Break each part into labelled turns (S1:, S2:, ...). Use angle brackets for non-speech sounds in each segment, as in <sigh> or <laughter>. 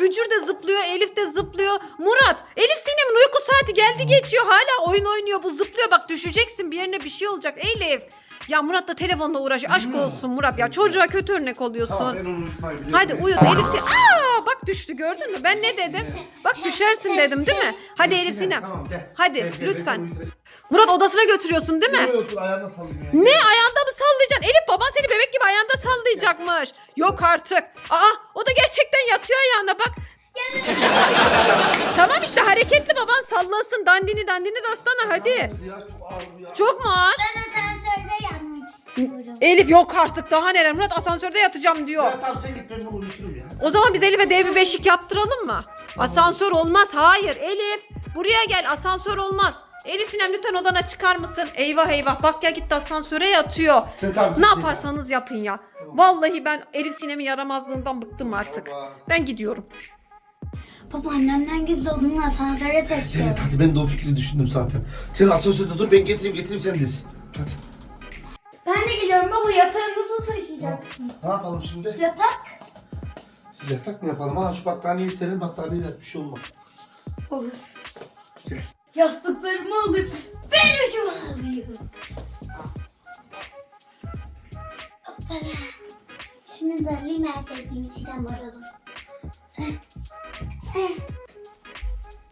S1: Bücür de zıplıyor, Elif de zıplıyor. Murat, Elif Sinem'in uyku saati geldi geçiyor. Hala oyun oynuyor bu zıplıyor. Bak düşeceksin bir yerine bir şey olacak Elif. Ya Murat da telefonla uğraşıyor. Aşk olsun Murat ya. Çocuğa kötü örnek oluyorsun.
S2: Tamam ben onu unutmayı biliyorum.
S1: Hadi uyu Elif Sinem. Aa bak düştü gördün mü? Ben ne dedim? Bak düşersin dedim değil mi? Hadi Elif Sinem.
S2: Tamam gel.
S1: Hadi
S2: Gel, gel, ben
S1: lütfen.
S2: uyutacağım.
S1: Murat odasına götürüyorsun değil mi?
S2: Otur ayağına ya.
S1: Ne ayağında mı sallayacaksın? Elif baban seni bebek gibi ayağında sallayacakmış. Yok artık. Aa o da gerçekten yatıyor ayağına bak. tamam işte hareketli baban sallasın. Dandini dandini dastana hadi.
S2: Ya, çok ağır bu ya.
S1: Çok mu ağır?
S3: Ben asansörde yanmak istiyorum.
S1: Elif yok artık daha neler. Murat asansörde yatacağım diyor.
S2: Ya tamam sen git ben bunu uyuturum ya.
S1: O zaman biz Elif'e dev bir beşik yaptıralım mı? Asansör olmaz. Hayır Elif buraya gel asansör olmaz. Elif Sinem lütfen odana çıkar mısın? Eyvah eyvah bak ya gitti asansöre yatıyor.
S2: Tamam,
S1: Ne yaparsanız yapın ya. Vallahi ben Elif Sinem'in yaramazlığından bıktım artık.
S2: Baba.
S1: Ben gidiyorum.
S3: Baba annemden gizli olduğunu asansöre taşıyor.
S2: Evet hadi ben de o fikri düşündüm zaten. Sen asansörde dur ben getireyim getireyim sen diz. Hadi.
S3: Ben de geliyorum baba yatağı nasıl taşıyacaksın?
S2: Ne yapalım şimdi?
S3: Yatak?
S2: Yatak mı yapalım? Ha şu battaniyeyi senin battaniyeyle bir şey olmaz.
S3: Olur. Yastıklarımı alıp benim alıyorum. Hoppala. Şimdi de en sevdiğim siden varalım.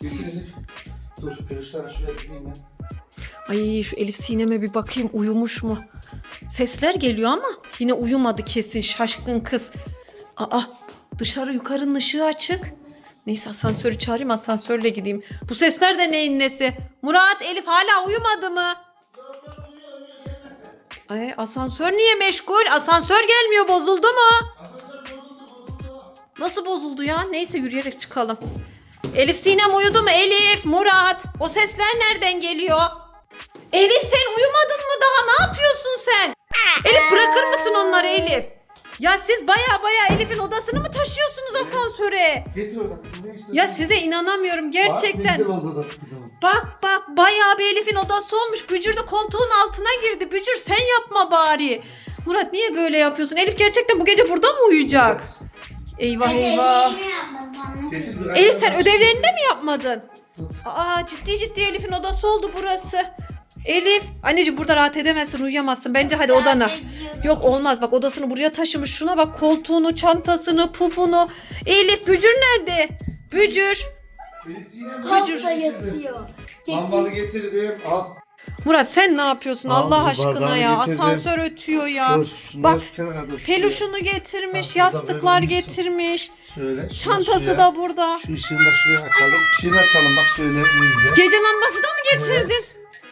S2: Getir Elif. Dur peluşları şuraya dizeyim ben.
S1: Ay şu Elif Sinem'e bir bakayım uyumuş mu? Sesler geliyor ama yine uyumadı kesin şaşkın kız. Aa dışarı yukarının ışığı açık. Neyse asansörü çağırayım asansörle gideyim. Bu sesler de neyin nesi? Murat Elif hala uyumadı mı? Ay asansör niye meşgul? Asansör gelmiyor bozuldu mu? Nasıl bozuldu ya? Neyse yürüyerek çıkalım. Elif Sinem uyudu mu? Elif, Murat. O sesler nereden geliyor? Elif sen uyumadın mı daha? Ne yapıyorsun sen? Elif bırakır mısın onları Elif? Ya siz baya baya Elif'in odasını mı taşıyorsunuz asansöre?
S2: Getir oradan kızım ne istiyorsun?
S1: Ya size inanamıyorum
S2: Bak ne
S1: gerçekten.
S2: güzel oldu odası kızım.
S1: Bak bak bayağı bir Elif'in odası olmuş. Bücür de koltuğun altına girdi. Bücür sen yapma bari. Murat niye böyle yapıyorsun? Elif gerçekten bu gece burada mı uyuyacak? Eyvah eyvah.
S2: Getir bir
S1: Elif sen ödevlerini de mi yapmadın? Aa ciddi ciddi Elif'in odası oldu burası. Elif anneciğim burada rahat edemezsin uyuyamazsın. Bence hadi odana. Yok olmaz bak odasını buraya taşımış. Şuna bak koltuğunu, çantasını, pufunu. Elif Bücür nerede? Bücür.
S3: Halkta
S2: getirdim.
S3: yatıyor.
S2: Lambalı getirdim. Al.
S1: Murat sen ne yapıyorsun
S2: Al,
S1: Allah aşkına
S2: bardağını
S1: ya?
S2: getirdim.
S1: Asansör ötüyor ya.
S2: Dur. Şunları
S1: Bak
S2: şu kenara dur.
S1: peluşunu getirmiş,
S2: Ha, burada
S1: yastıklar
S2: böyle
S1: getirmiş.
S2: Şöyle. şunu
S1: Çantası
S2: şuraya.
S1: da burada.
S2: Şu ışığını da şuraya açalım. Işığını açalım bak şöyle ne güzel.
S1: Gece lambası da mı getirdin?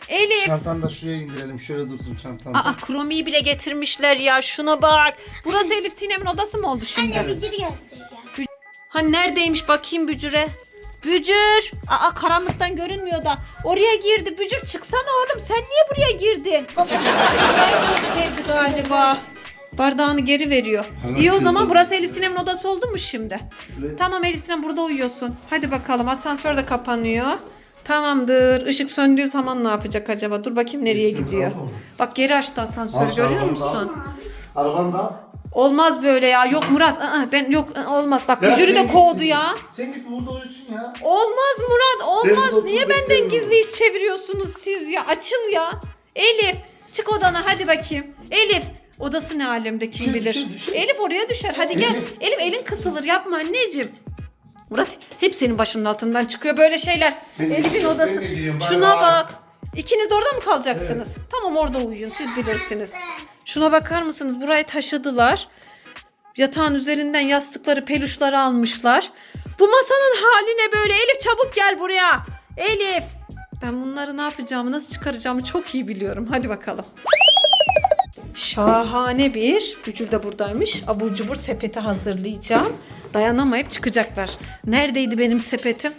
S1: Elif.
S2: Çantanı da şuraya indirelim. Şöyle dursun çantanı.
S1: Aa kromiyi bile getirmişler ya. Şuna bak. Burası Elif Sinem'in odası mı oldu şimdi?
S3: Anne bir dil göstereceğim.
S1: Ha neredeymiş bakayım Bücür'e. Bücür. Aa karanlıktan görünmüyor da. Oraya girdi. Bücür çıksana oğlum. Sen niye buraya girdin? Ay, çok sevdi galiba. Bardağını geri veriyor.
S2: Allah
S1: İyi o zaman burası Elif Sinem'in odası oldu mu şimdi?
S2: Evet.
S1: Tamam Elif Sinem burada uyuyorsun. Hadi bakalım asansör de kapanıyor. Tamamdır. Işık söndüğü zaman ne yapacak acaba? Dur bakayım nereye
S2: Kesin
S1: gidiyor.
S2: bravo.
S1: Bak geri açtı asansörü
S2: Al,
S1: görüyor musun?
S2: da al.
S1: Olmaz böyle ya. Yok Murat. ı-ı, ben yok olmaz. Bak
S2: Ya sen
S1: de
S2: git,
S1: kovdu
S2: sen
S1: ya.
S2: Sen git burada uyusun ya.
S1: Olmaz Murat olmaz. Niye
S2: oturup
S1: benden
S2: bekliyorum.
S1: gizli iş çeviriyorsunuz siz ya? Açıl ya. Elif çık odana hadi bakayım. Elif odası ne alemde kim
S2: Düşer,
S1: bilir.
S2: düşer, düşer.
S1: Elif oraya düşer hadi gel.
S2: Elif.
S1: Elif elin kısılır yapma anneciğim. Murat hep senin başının altından çıkıyor böyle şeyler.
S2: Ben de
S1: Elif'in
S2: gidiyorum,
S1: odası.
S2: ben de gidiyorum, bay
S1: Şuna
S2: bay.
S1: bak. İkiniz de orada mı kalacaksınız? Tamam orada uyuyun siz bilirsiniz. Şuna bakar mısınız? Burayı taşıdılar. Yatağın üzerinden yastıkları, peluşları almışlar. Bu masanın hali ne böyle? Elif çabuk gel buraya. Elif. Ben bunları ne yapacağımı, nasıl çıkaracağımı çok iyi biliyorum. Hadi bakalım. Şahane bir, Bücür de buradaymış. Abur cubur sepeti hazırlayacağım. Dayanamayıp çıkacaklar. Neredeydi benim sepetim?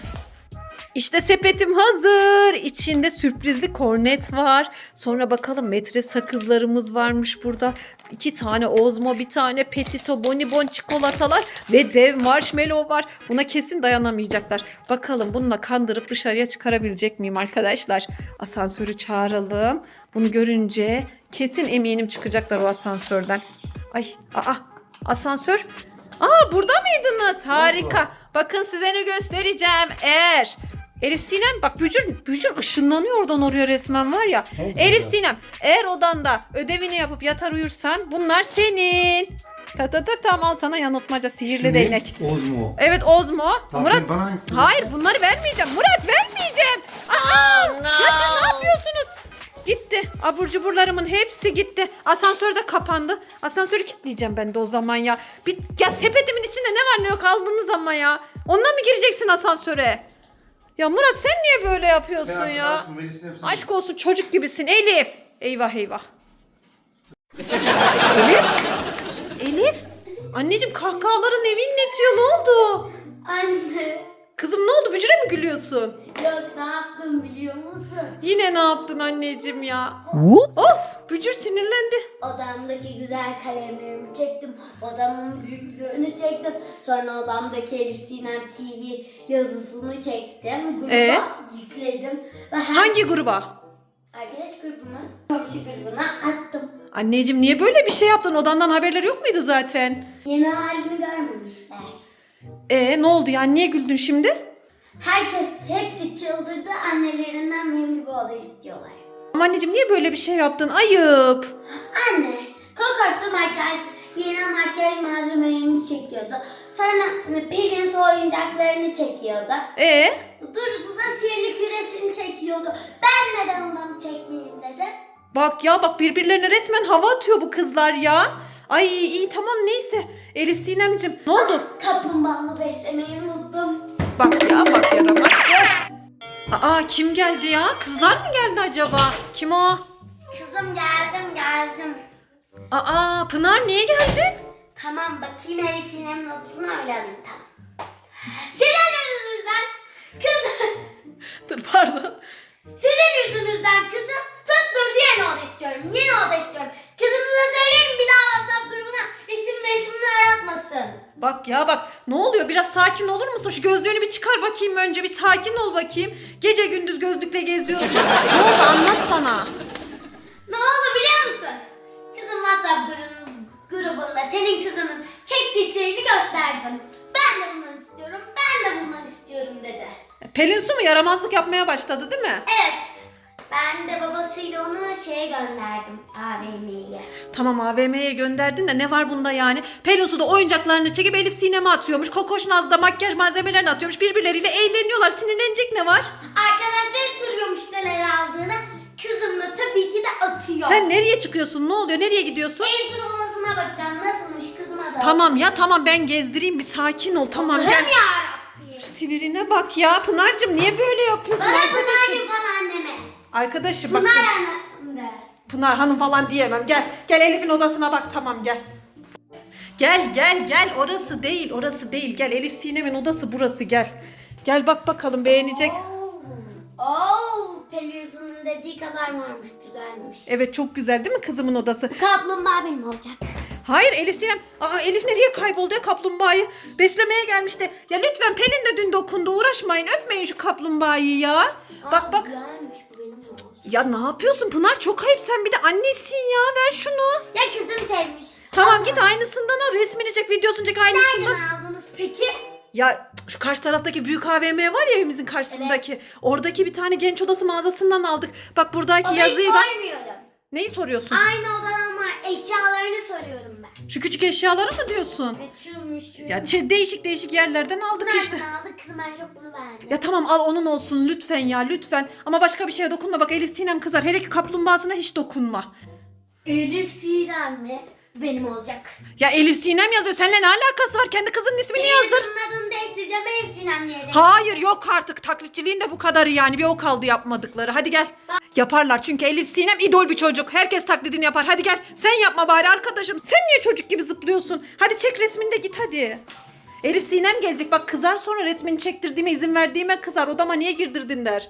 S1: İşte sepetim hazır. İçinde sürprizli kornet var. Sonra bakalım metre sakızlarımız varmış burada. İki tane Ozmo, bir tane Petito, Bonibon çikolatalar ve dev marshmallow var. Buna kesin dayanamayacaklar. Bakalım bununla kandırıp dışarıya çıkarabilecek miyim arkadaşlar? Asansörü çağıralım. Bunu görünce kesin eminim çıkacaklar o asansörden. Ay, aa, asansör. Aa burada mıydınız? Harika. Bakın size ne göstereceğim. Eğer Elif Sinem bak bücür, bücür ışınlanıyor oradan oraya resmen var ya.
S2: Çok
S1: Elif
S2: güzel.
S1: Sinem eğer odanda ödevini yapıp yatar uyursan bunlar senin. Ta ta ta tam al sana yanıltmaca sihirli
S2: ne?
S1: değnek.
S2: Ozmo.
S1: Evet Ozmo.
S2: Tamam,
S1: Murat.
S2: bana hangisini
S1: Hayır bunları vermeyeceğim. Murat vermeyeceğim. Aa! Ya sen ne yapıyorsunuz? Gitti. Abur cuburlarımın hepsi gitti. Asansör de kapandı. Asansörü kilitleyeceğim ben de o zaman ya. Bir, ya sepetimin içinde ne var ne yok aldığınız ama ya. Onunla mı gireceksin asansöre? Ya Murat sen niye böyle yapıyorsun
S2: Ben
S1: ya? Aşk olsun çocuk gibisin Elif. Eyvah eyvah. Elif? Elif? Anneciğim kahkahaların evi inletiyor ne oldu?
S3: Anne.
S1: Kızım ne oldu bücüre mi gülüyorsun?
S3: Yok ne yaptım biliyor musun?
S1: Yine ne yaptın anneciğim ya? Of bücür sinirlendi.
S3: Odamdaki güzel kalemlerimi çektim. Odamın büyüklüğünü çektim. Sonra odamdaki Elif Sinem TV yazısını çektim. Gruba
S1: Ee?
S3: yükledim. Ve her
S1: Hangi gruba?
S3: arkadaş grubuna, komşu grubuna attım.
S1: Anneciğim niye böyle bir şey yaptın? Odandan haberleri yok muydu zaten?
S3: Yeni halini görmemişler.
S1: E ne oldu ya? Niye güldün şimdi?
S3: Herkes hepsi çıldırdı. Annelerinden benim gibi oda istiyorlar.
S1: Ama anneciğim niye böyle bir şey yaptın? Ayıp.
S3: Anne, kokoslu makyaj, çekiyordu. Sonra hani, Pelin su oyuncaklarını çekiyordu.
S1: E
S3: Durusu da sihirli küresini çekiyordu. Ben neden ondan çekmeyeyim dedi.
S1: bak ya bak birbirlerine resmen hava atıyor bu kızlar ya. Ay iyi tamam neyse. Elif Sinemcim ne oldu?
S3: Kaplumbağamı beslemeyi unuttum.
S1: Bak ya bak yaramaz kız. Aa kim geldi ya? Kızlar mı geldi acaba? Kim o?
S3: Kızım geldim geldim.
S1: Aa Pınar niye geldi?
S3: Tamam bakayım Elif Sinem'in odasını öyle alayım tamam. Sizin yüzünüzden kızım. <laughs>
S1: Dur pardon.
S3: Sizin yüzünüzden kızım tutturdu yeni oda istiyorum. Yeni oda istiyorum. Kızımıza söyleyin bir daha WhatsApp grubuna resim resimler aratmasın.
S1: Bak ya bak ne oluyor biraz sakin olur musun? Şu gözlüğünü bir çıkar bakayım önce bir sakin ol bakayım. Gece gündüz gözlükle geziyorsun. ne oldu anlat bana.
S3: Ne oldu biliyor musun? Kızım WhatsApp grubun- grubunda senin kızının çektiklerini gösterdi bana. Ben de bundan istiyorum, ben de bundan istiyorum dedi.
S1: Pelin Su mu yaramazlık yapmaya başladı değil mi?
S3: Evet. Ben de babasıyla onu şeye gönderdim AVM'ye.
S1: Tamam AVM'ye gönderdin de ne var bunda yani? Pelin Su da oyuncaklarını çekip Elif Sinem'e atıyormuş. Kokoş Naz da makyaj malzemelerini atıyormuş. Birbirleriyle eğleniyorlar. Sinirlenecek ne var?
S3: Arkadaşları soruyormuş neler aldığını. Kızım da tabii ki de atıyor.
S1: Sen nereye çıkıyorsun? Ne oluyor? Nereye gidiyorsun?
S3: Elif'in odasına bakacağım. Nasılmış kızıma da.
S1: Tamam ya tamam ben gezdireyim bir sakin ol tamam
S3: Allah'ım
S1: gel.
S3: yarabbim.
S1: Sinirine bak ya Pınar'cığım niye böyle yapıyorsun?
S3: Bana
S1: arkadaşım?
S3: Pınar'cığım falan deme.
S1: Arkadaşım bak.
S3: Pınar anne de.
S1: Pınar Hanım falan diyemem. Gel. Gel Elif'in odasına bak. Tamam gel. Gel gel gel. Orası değil. Orası değil. Gel Elif Sinem'in odası burası gel. Gel bak bakalım beğenecek.
S3: Oo. Oo. Dediği kadar varmış. Güzelmiş.
S1: Evet çok güzel değil mi kızımın odası?
S3: Kaplumbağa benim olacak.
S1: Hayır Elif Sinem. Aa Elif nereye kayboldu ya kaplumbağayı? Beslemeye gelmişti. Ya lütfen Pelin de dün dokundu. Uğraşmayın. Öpmeyin şu kaplumbağayı ya. Bak bak.
S3: Güzelmiş bu benim olsun.
S1: Ya ne yapıyorsun Pınar? Çok ayıp sen bir de annesin ya. Ver şunu.
S3: Ya kızım sevmiş.
S1: Tamam git aynısından al. Resmini çek, videosunu çek aynısından.
S3: Nereden aldınız peki?
S1: Ya şu karşı taraftaki büyük AVM var ya evimizin karşısındaki. Oradaki bir tane genç odası mağazasından aldık. Bak buradaki
S3: Odayı
S1: yazıyı da...
S3: sormuyorum.
S1: Neyi soruyorsun?
S3: Aynı odadan var. Eşyalarını soruyorum ben.
S1: Şu küçük eşyaları mı diyorsun?
S3: Evet şuymuş şuymuş.
S1: Ya değişik değişik yerlerden aldık
S3: Nereden
S1: işte.
S3: aldık kızım ben çok bunu beğendim.
S1: Ya tamam al onun olsun lütfen ya lütfen. Ama başka bir şeye dokunma bak Elif Sinem kızar. Hele ki kaplumbağasına hiç dokunma.
S3: Elif Sinem mi? Benim olacak.
S1: Ya Elif Sinem yazıyor. Seninle ne alakası var? Kendi kızının ismini yazdır.
S3: Kızımın adını değiştireceğim Elif Sinem diye de.
S1: Hayır yok artık taklitçiliğin de bu kadarı yani bir o kaldı yapmadıkları. Hadi gel. Yaparlar çünkü Elif Sinem idol bir çocuk. Herkes taklidini yapar. Hadi gel. Sen yapma bari arkadaşım. Sen niye çocuk gibi zıplıyorsun? Hadi çek resmini de git hadi. Elif Sinem gelecek bak kızar sonra resmini çektirdiğime izin verdiğime kızar. Odama niye girdirdin der.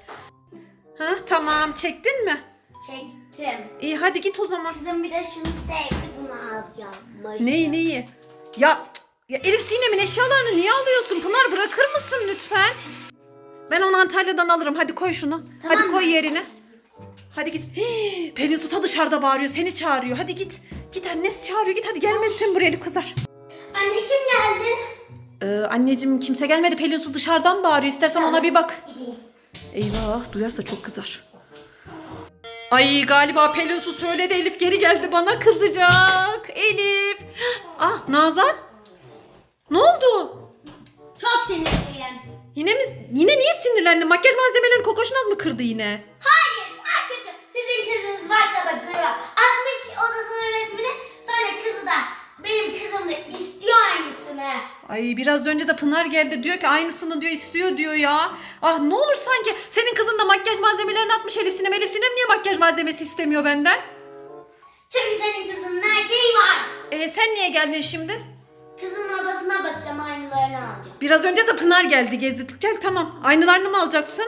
S1: Ha tamam çektin mi?
S3: Çektim.
S1: İyi hadi git o zaman.
S3: Kızım bir de şunu sevdi yapmış.
S1: Neyi neyi? Ya, cık, ya Elif Sinem'in eşyalarını niye alıyorsun? Pınar bırakır mısın lütfen? Ben onu Antalya'dan alırım. Hadi koy şunu.
S3: Tamam
S1: Hadi
S3: mı?
S1: koy yerine. Hadi git. Hii, Pelin Tuta dışarıda bağırıyor. Seni çağırıyor. Hadi git. Git annesi çağırıyor. Git hadi gelmesin buraya Elif kızar.
S3: Anne kim geldi?
S1: anneciğim kimse gelmedi. Pelin Su dışarıdan bağırıyor. İstersen ona bir bak.
S3: Gideyim.
S1: Eyvah duyarsa çok kızar. Ay galiba Pelin Su söyledi Elif geri geldi bana kızacak. Elif. Ah Nazan. Ne oldu?
S3: Çok sinirliyim.
S1: Yine mi? Yine niye sinirlendin? Makyaj malzemelerini kokoşnaz mı kırdı yine?
S3: Hayır, daha kötü. Sizin kızınız WhatsApp'a gruba atmış odasının resmini. Sonra kızı da benim kızım da istiyor aynısını.
S1: Ay biraz önce de Pınar geldi diyor ki aynısını diyor istiyor diyor ya. Ah ne olur sanki senin kızın da makyaj malzemelerini atmış Elif Sinem. Elif Sinem niye makyaj malzemesi istemiyor benden?
S3: Çünkü senin kızının her şeyi var.
S1: E sen niye geldin şimdi?
S3: Kızın odasına bakacağım aynılarını alacağım.
S1: Biraz önce de Pınar geldi gezdik. Gel tamam. Aynılarını mı alacaksın?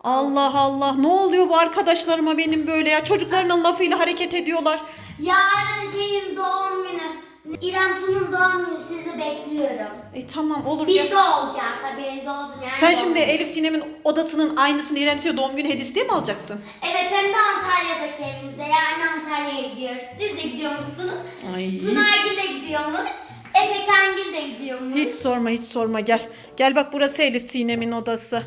S1: Allah Allah. Ne oluyor bu arkadaşlarıma benim böyle ya? Çocuklarının lafıyla hareket ediyorlar.
S3: Yarın şeyin doğum günü. İrem Tun'un doğum günü sizi bekliyorum.
S1: E tamam olur
S3: Biz
S1: ya.
S3: de olacağız haberiniz olsun yani.
S1: Sen
S3: doğum
S1: şimdi
S3: günü.
S1: Elif Sinem'in odasının aynısını İrem Sinem'e doğum günü hediyesi diye mi alacaksın?
S3: Evet hem de Antalya'daki evimize. Yarın Antalya'ya gidiyoruz. Siz de gidiyor musunuz?
S1: Ay.
S3: Pınargil de gidiyormuş. Efe Kangil de gidiyormuş.
S1: Hiç sorma hiç sorma gel. Gel bak burası Elif Sinem'in odası.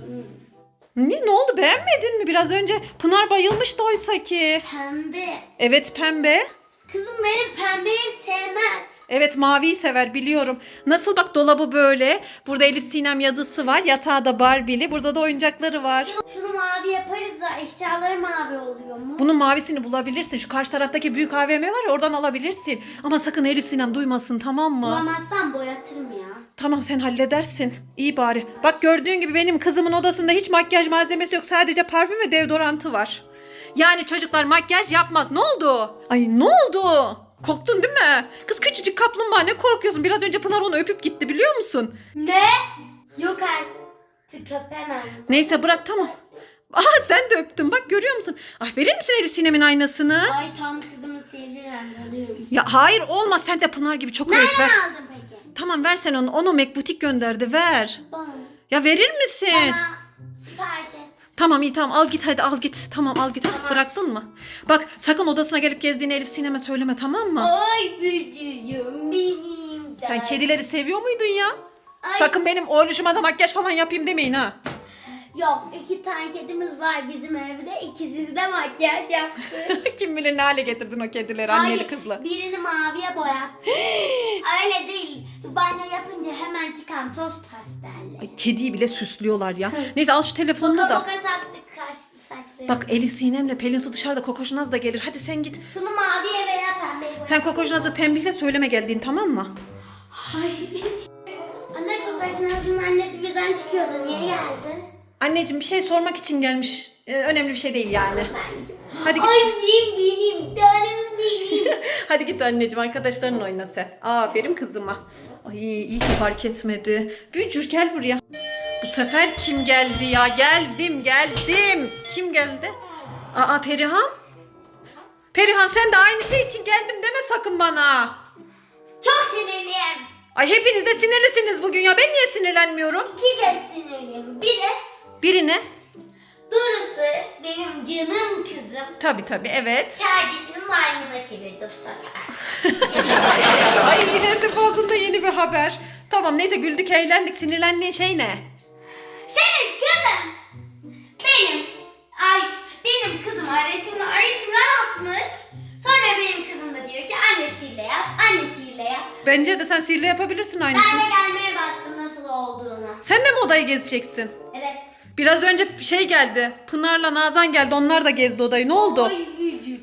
S1: Niye ne oldu beğenmedin mi? Biraz önce Pınar bayılmıştı oysa ki.
S3: Pembe.
S1: Evet pembe.
S3: Kızım benim pembeyi sevmez.
S1: Evet maviyi sever biliyorum. Nasıl bak dolabı böyle. Burada Elif Sinem yazısı var. Yatağı da Barbie'li. Burada da oyuncakları var.
S3: Şunu, mavi yaparız da eşyaları mavi oluyor mu?
S1: Bunun mavisini bulabilirsin. Şu karşı taraftaki büyük AVM var ya oradan alabilirsin. Ama sakın Elif Sinem duymasın tamam mı?
S3: Bulamazsam boyatırım ya.
S1: Tamam sen halledersin. İyi bari. Bak gördüğün gibi benim kızımın odasında hiç makyaj malzemesi yok. Sadece parfüm ve deodorantı var. Yani çocuklar makyaj yapmaz. Ne oldu? Ay ne oldu? Korktun değil mi? Kız küçücük kaplumbağa ne korkuyorsun? Biraz önce Pınar onu öpüp gitti biliyor musun?
S3: Ne? Yok artık öpemem.
S1: Neyse bırak tamam. Aha sen de öptün bak görüyor musun? Ah verir misin Elif Sinem'in aynasını?
S3: Ay tam kızımı sevdi ben alıyorum.
S1: Ya hayır olmaz sen de Pınar gibi çok ayıp ver.
S3: Nereden aldın peki?
S1: Tamam ver sen onu. Onu Macbutik gönderdi ver.
S3: Bana.
S1: Ya verir misin?
S3: Bana sipariş et.
S1: Tamam iyi tamam al git hadi al git. Tamam al git.
S3: Tamam.
S1: Bıraktın mı? Bak sakın odasına gelip gezdiğini Elif Sinem'e söyleme tamam mı?
S3: Ay bücüğüm benim.
S1: Sen kedileri seviyor muydun ya?
S3: Ay.
S1: Sakın benim oğluşuma da makyaj falan yapayım demeyin ha.
S3: Yok iki tane kedimiz var bizim evde. İkisini de makyaj yaptı. <laughs>
S1: Kim bilir ne hale getirdin o kedileri anneli
S3: Hayır,
S1: kızla.
S3: birini maviye boyattı. <gasps> Öyle değil. Banyo yapınca hemen çıkan toz pastelli.
S1: Ay, kediyi bile süslüyorlar ya. <laughs> Neyse al şu telefonunu
S3: Toka
S1: da.
S3: boka taktık kaşlı saçlarını.
S1: Bak Elif Sinem'le Pelin Su dışarıda Kokoşnaz da gelir. Hadi sen git.
S3: Şunu maviye veya pembeye boya.
S1: Sen Kokoşnaz'ı tembihle söyleme geldiğini tamam mı?
S3: Ay. <laughs> Anne Kokoşnaz'ın annesi birden çıkıyordu. Niye geldi?
S1: Anneciğim bir şey sormak için gelmiş. Ee, önemli bir şey değil yani. Hadi git.
S3: Annem benim, canım benim. <laughs>
S1: Hadi git anneciğim arkadaşlarınla oyna sen. Aferin kızıma. Ay iyi ki fark etmedi. Bücür gel buraya. Bu sefer kim geldi ya? Geldim geldim. Kim geldi? Aa Perihan. Perihan sen de aynı şey için geldim deme sakın bana.
S3: Çok sinirliyim.
S1: Ay hepiniz de sinirlisiniz bugün ya. Ben niye sinirlenmiyorum?
S3: İki kez sinirliyim. Biri
S1: Birine.
S3: Durusu benim canım kızım.
S1: Tabii tabii evet.
S3: Kardeşimi maymuna çevirdi bu sefer. <laughs>
S1: Ay her defasında yeni bir haber. Tamam neyse güldük eğlendik. Sinirlendiğin şey ne?
S3: Senin kızım benim ay benim kızıma resimler resimler atmış. Sonra benim kızım da diyor ki annesiyle yap, annesiyle yap.
S1: Bence de sen sihirle yapabilirsin
S3: Ben
S1: aynısını.
S3: de gelmeye baktım nasıl olduğunu.
S1: Sen de mi odayı gezeceksin?
S3: Evet.
S1: Biraz önce şey geldi. Pınar'la Nazan geldi. Onlar da gezdi odayı. Ne oldu?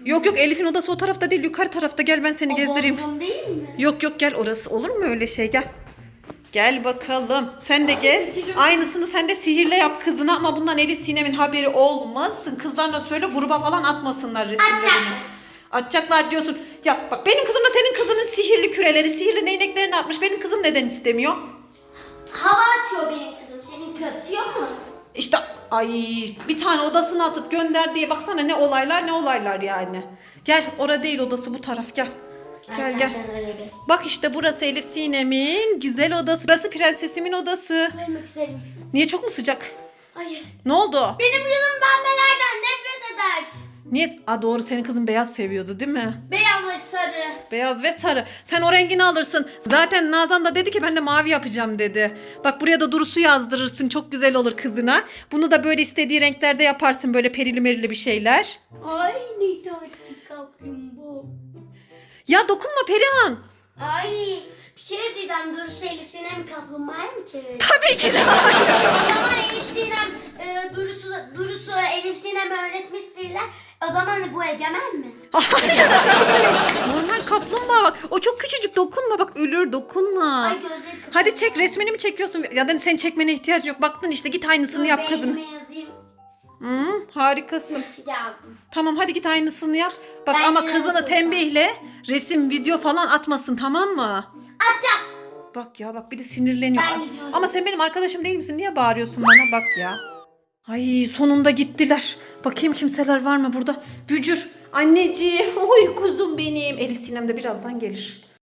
S1: Yok yok Elif'in odası o tarafta değil. Yukarı tarafta. Gel ben seni gezdireyim.
S3: bodrum değil mi?
S1: Yok yok gel orası. Olur mu öyle şey? Gel. Gel bakalım. Sen de gez. Aynısını sen de sihirle yap kızına ama bundan Elif Sinem'in haberi olmasın. Kızlarına söyle gruba falan atmasınlar resimlerini.
S3: Atacaklar.
S1: Diyorsun. Ya bak benim kızım da senin kızının sihirli küreleri, sihirli değneklerini atmış. Benim kızım neden istemiyor?
S3: Hava atıyor benim kızım. Seninki atıyor mu?
S1: İşte ay bir tane odasına atıp gönder diye baksana ne olaylar ne olaylar yani. Gel ora değil odası bu taraf gel. Gel gel. Bak işte burası Elif Sinem'in güzel odası. Burası prensesimin odası.
S3: İsterim.
S1: Niye çok mu sıcak?
S3: Hayır.
S1: Ne oldu?
S3: Benim kızım pembelerden nefret eder.
S1: Niye? Aa doğru senin kızın beyaz seviyordu değil mi?
S3: Beyazla sarı.
S1: Beyaz ve sarı. Sen o rengini alırsın. Zaten Nazan da dedi ki ben de mavi yapacağım dedi. Bak buraya da Durus'u yazdırırsın. Çok güzel olur kızına. Bunu da böyle istediği renklerde yaparsın. Böyle perili merili bir şeyler.
S3: Ay ne tatlı kaplumbağa.
S1: Ya dokunma Perihan.
S3: Ay bir şey diyeceğim. Durusu Elif Sinem kaplumbağaya mı çevirdi?
S1: Tabii ki de.
S3: o zaman Elif Sinem e, Durusu, Durusu Elif Sinem öğretmişsinler. O zaman bu egemen mi? <laughs>
S1: Normal kaplumbağa bak. O çok küçücük dokunma bak ölür dokunma.
S3: Ay gözleri kapalı.
S1: Hadi çek resmini mi çekiyorsun? Ya da senin çekmene ihtiyaç yok. Baktın işte git aynısını
S3: Dur,
S1: yap
S3: beynime
S1: kızım.
S3: yazayım.
S1: Hı, harikasın. <laughs>
S3: Yazdım.
S1: Tamam hadi git aynısını yap. Bak
S3: Ben
S1: ama
S3: yine
S1: kızını
S3: yapacağım.
S1: tembihle resim video falan atmasın tamam mı?
S3: Atacağım.
S1: Bak ya bak bir de sinirleniyor.
S3: Ben gidiyorum.
S1: Ama sen benim arkadaşım değil misin? Niye bağırıyorsun bana? Bak ya. Ay sonunda gittiler. Bakayım kimseler var mı burada? Bücür. Anneciğim. <laughs> Oy kuzum benim. Elif Sinem de birazdan gelir.